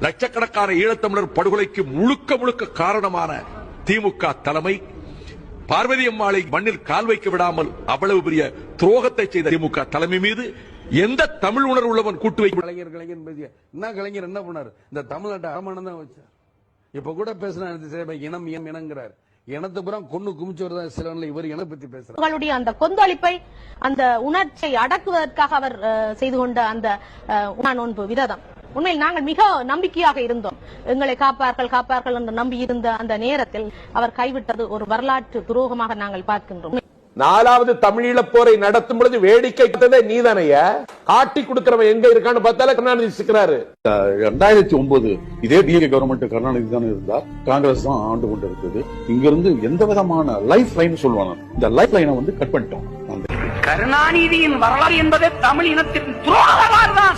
லட்சக்கணக்கான ஈழத்தமிழர் படுகொலைக்கு முழுக்க முழுக்க காரணமான திமுக தலைமை பார்வதி அம்மாளை மண்ணில் கால் வைக்க விடாமல் அவ்வளவு பெரிய துரோகத்தை செய்த திமுக தலைமை மீது எந்த தமிழ் உணர்வு உள்ளவன் கூட்டு வைக்க கலைஞர் கலைஞர் பேசிய என்ன கலைஞர் என்ன பண்ணாரு? இந்த தமிழ்நாட்டை அரமானம் தான் வச்சார். இப்ப கூட பேசின இனம் இனம் இனங்கிறார். இனத்தை பூரா கொண்டு குமிச்சவர் தான் சிலன்ல இவர் இன பத்தி பேசுறாரு. உங்களுடைய அந்த கொந்தளிப்பை அந்த உணர்ச்சியை அடக்குவதற்காக அவர் அஹ், செய்து கொண்ட அந்த உண்ணா நோன்பு விரதம். உண்மையில் நாங்கள் மிக நம்பிக்கையாக இருந்தோம். எங்களை காப்பார்கள் காப்பார்கள் என்று நம்பி இருந்த அந்த நேரத்தில் அவர் கைவிட்டது ஒரு வரலாற்று துரோகமாக நாங்கள் பார்க்கின்றோம். நாலாவது தமிழீழ போரை நடத்தும் பொழுது வேடிக்கை பார்த்ததே நீதானைய. காட்டி கொடுக்கிறவன் எங்க இருக்கான்னு பார்த்தாலே கருணாநிதி சிக்கிறாரு. ரெண்டாயிரத்தி ஒன்பது இதே டிஏ கவர்மெண்ட் கருணாநிதி தானே இருந்தார். காங்கிரஸ் தான் ஆண்டு கொண்டு இருக்குது இங்கிருந்து எந்த விதமான லைஃப் லைன் சொல்லுவாங்க. இந்த லைஃப் லைனை வந்து கட் பண்ணிட்டோம். கருணாநிதியின் வரலாறு என்பது தமிழ் இனத்தின் துரோக வரலாறு தான்